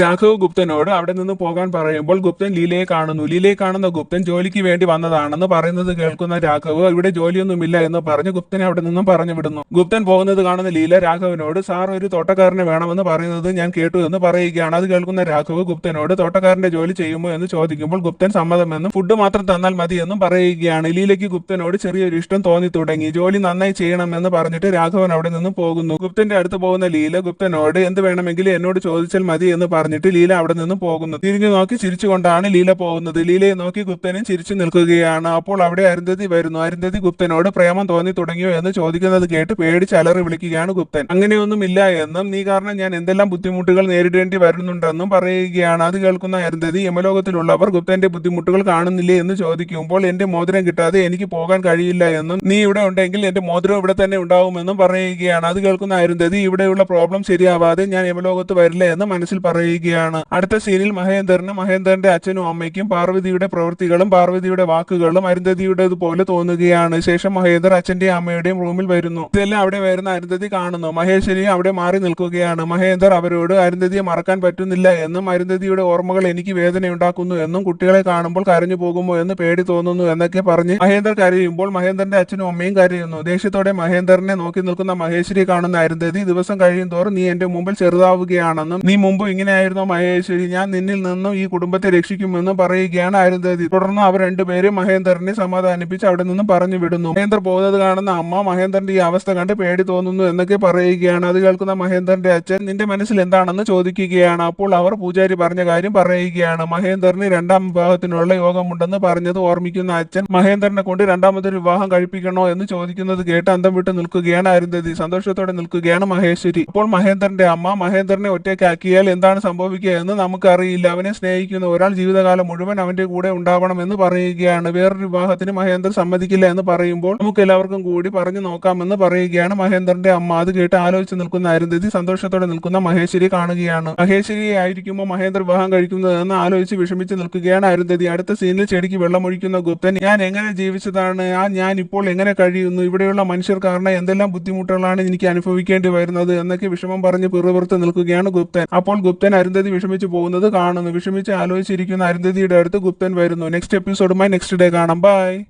രാഘവ് ഗുപ്തനോട് അവിടെ നിന്ന് പോകാൻ പറയുമ്പോൾ ഗുപ്തൻ ലീലയെ കാണുന്നു. ലീലയെ കാണുന്ന ഗുപ്തൻ ജോലിക്ക് വേണ്ടി വന്നതാണെന്ന് പറയുന്നത് കേൾക്കുന്ന രാഘവ് ഇവിടെ ജോലിയൊന്നുമില്ല എന്ന് പറഞ്ഞ് ഗുപ്തനെ അവിടെ നിന്നും പറഞ്ഞു വിടുന്നു. ഗുപ്തൻ പോകുന്നത് കാണുന്ന ലീല രാഘവനോട് സാർ ഒരു തോട്ടക്കാരനെ വേണമെന്ന് പറയുന്നത് ഞാൻ കേട്ടു എന്ന് പറയുകയാണ്. അത് കേൾക്കുന്ന രാഘവ് ഗുപ്തനോട് തോട്ടക്കാരന്റെ ജോലി ചെയ്യുമോ എന്ന് ചോദിക്കുമ്പോൾ ഗുപ്തൻ സമ്മതമെന്നും ഫുഡ് മാത്രം തന്നാൽ മതി എന്നും പറയുകയാണ്. ലീലയ്ക്ക് ഗുപ്തനോട് ചെറിയൊരു ഇഷ്ടം തോന്നി തുടങ്ങി. ജോലി നന്നായി ചെയ്യണമെന്ന് പറഞ്ഞിട്ട് രാഘവൻ അവിടെ നിന്ന് പോകുന്നു. ഗുപ്തന്റെ അടുത്ത് പോകുന്ന ലീല ഗുപ്തനോട് എന്ത് വേണമെങ്കിലും എന്നോട് ചോദിച്ചാൽ മതി എന്ന് പറഞ്ഞിട്ട് ലീല അവിടെ നിന്ന് പോകുന്നു. തിരിഞ്ഞു നോക്കി ചിരിച്ചുകൊണ്ടാണ് ലീല പോകുന്നത്. ലീലയെ നോക്കി ഗുപ്തനും ചിരിച്ചു നിൽക്കുകയാണ്. അപ്പോൾ അവിടെ അരുന്ധതി വരുന്നു. അരുന്ധതി ഗുപ്തനോട് പ്രേമം തോന്നി തുടങ്ങിയോ എന്ന് ചോദിക്കുന്നത് കേട്ട് പേടിച്ച് അലറി വിളിക്കുകയാണ് ഗുപ്തൻ. അങ്ങനെയൊന്നുമില്ല എന്നും നീ കാരണം ഞാൻ എന്തെല്ലാം ബുദ്ധിമുട്ടുകൾ നേരിടേണ്ടി വരുന്നുണ്ടെന്നും പറയുകയാണ്. അത് കേൾക്കുന്ന അരുന്ധതി യമലോകത്തിലുള്ളവർ ഗുപ്തന്റെ ബുദ്ധിമുട്ടുകൾ കാണുന്നില്ലേ എന്ന് ചോദിക്കുമ്പോൾ എന്റെ മോതിരം കിട്ടാതെ എനിക്ക് പോകാൻ കഴിയില്ല എന്നും നീ ഇവിടെ ഉണ്ടെങ്കിൽ എന്റെ മോതിരം ഇവിടെ തന്നെ ഉണ്ടാവുമെന്നും പറയുകയാണ്. അത് കേൾക്കുന്ന അരുന്ധതി ഇവിടെയുള്ള പ്രോബ്ലം ശരിയാവാതെ ഞാൻ യമലോകത്ത് വരില്ല എന്ന് മനസ്സിൽ പറയുകയാണ് അടുത്ത സീനിൽ മഹേന്ദ്രന് മഹേന്ദ്രന്റെ അച്ഛനും അമ്മയ്ക്കും പാർവതിയുടെ പ്രവൃത്തികളും പാർവതിയുടെ വാക്കുകളും അരുന്ധതിയുടേതുപോലെ തോന്നുകയാണ്. ശേഷം മഹേന്ദ്ര അച്ഛന്റെയും അമ്മയുടെയും റൂമിൽ വരുന്നു. ഇതെല്ലാം അവിടെ വരുന്ന അരുന്ധതി കാണുന്നു. മഹേശ്വരി അവിടെ മാറി നിൽക്കുകയാണ്. മഹേന്ദർ അവരോട് അരുന്ധതിയെ മറക്കാൻ പറ്റുന്നില്ല എന്നും അരുന്ധതിയുടെ ഓർമ്മകൾ എനിക്ക് വേദനയുണ്ടാക്കുന്നു എന്നും കുട്ടികളെ കാണുമ്പോൾ കരഞ്ഞു പോകുമോ എന്ന് പേടി തോന്നുന്നു എന്നൊക്കെ പറഞ്ഞ് മഹേന്ദർ കരയുമ്പോൾ മഹേന്ദ്രന്റെ അച്ഛനും അമ്മയും കരയുന്നു. ദേഷ്യത്തോടെ മഹേന്ദ്രനെ നോക്കി നിൽക്കുന്ന മഹേശ്വരി കാണുന്ന അരുന്ധതി ദിവസം കഴിയും തോറും നീ എന്റെ മുമ്പിൽ ചെറുതാവുകയാണെന്നും നീ മുമ്പ് ഇങ്ങനെയായിരുന്നോ മഹേശ്വരി? ഞാൻ നിന്നിൽ നിന്നും ഈ കുടുംബത്തെ രക്ഷിക്കുമെന്നും പറയുകയാണ് അരുന്ധതി. തുടർന്ന് അവർ രണ്ടുപേരും മഹേന്ദ്രനെ സമാധാനിപ്പിച്ച് അവിടെ നിന്നും പറഞ്ഞു വിടുന്നു. മഹേന്ദ്ര പോകുന്നത് കാണുന്ന അമ്മ മഹേന്ദ്രന്റെ ഈ അവസ്ഥ കണ്ട് പേടി തോന്നുന്നു എന്നൊക്കെ പറയുകയാണ്. അത് കേൾക്കുന്ന മഹേന്ദ്രന്റെ അച്ഛൻ നിന്റെ മനസ്സിൽ എന്താണെന്ന് ചോദിക്കുകയാണ്. അപ്പോൾ അവർ പൂജാരി പറഞ്ഞ കാര്യം പറയുകയാണ്. മഹേന്ദ്രന് രണ്ടാം വിവാഹത്തിനുള്ള യോഗമുണ്ടെന്ന് പറഞ്ഞത് ഓർമ്മിക്കുന്ന അച്ഛൻ മഹേന്ദ്രനെ കൊണ്ട് രണ്ടാമതൊരു വിവാഹം കഴിപ്പിക്കണോ എന്ന് ചോദിക്കുന്നത് കേട്ട് അന്തം വിട്ട് നിൽക്കുകയാണ് അരുന്ധതി. സന്തോഷത്തോടെ നിൽക്കുകയാണ് മഹേശ്വരി. അപ്പോൾ മഹേന്ദ്രന്റെ അമ്മ മഹേന്ദ്രനെ ഒറ്റയ്ക്കാക്കിയാൽ എന്താണ് സംഭവിക്കുക എന്ന് നമുക്കറിയില്ല. അവനെ സ്നേഹിക്കുന്ന ഒരാൾ ജീവിതകാലം മുഴുവൻ അവന്റെ കൂടെ ഉണ്ടാവണമെന്ന് പറയുകയാണ്. വേറൊരു വിവാഹത്തിന് മഹേന്ദ്രൻ സമ്മതിക്കില്ല എന്ന് പറയുമ്പോൾ നമുക്ക് എല്ലാവർക്കും കൂടി പറഞ്ഞു നോക്കാമെന്ന് പറയുകയാണ് മഹേന്ദ്രന്റെ അമ്മ. അത് കേട്ട് ആലോചിച്ച് നിൽക്കുന്ന അരുന്ധതി സന്തോഷത്തോടെ നിൽക്കുന്ന മഹേശ്വരി കാണുകയാണ്. മഹേശ്വരി ആയിരിക്കുമ്പോൾ മഹേന്ദ്ര വിവാഹം കഴിക്കുന്നതെന്ന് ആലോചിച്ച് വിഷമിച്ച് നിൽക്കുകയാണ് അരുന്ധതി. അടുത്ത സീനിൽ ചെടിക്ക് വെള്ളമൊഴിക്കുന്ന ഗുപ്തൻ ഞാൻ എങ്ങനെ ജീവിച്ചതാണ്? ആ ഞാൻ ഇപ്പോൾ എങ്ങനെ കഴിയുന്നു? ഇവിടെയുള്ള മനുഷ്യർ കാരണം എന്തെല്ലാം ബുദ്ധിമുട്ടുകളാണ് എനിക്ക് അനുഭവിക്കേണ്ടി വരുന്നത്? എന്നൊക്കെ വിഷമം പറഞ്ഞ് പിറുപിറുത്ത് നിൽക്കുകയാണ് ഗുപ്തൻ. അപ്പോൾ ഗുപ്തൻ അരുന്ധതി വിഷമിച്ച് പോകുന്നത് കാണുന്നു. വിഷമിച്ച് ആലോചിച്ചിരിക്കുന്ന അരുന്ധതിയുടെ അടുത്ത് ഗുപ്തൻ വരുന്നു. നെക്സ്റ്റ് എപ്പിസോഡുമായി നെക്സ്റ്റ് ഡേ കാണാം. ബൈ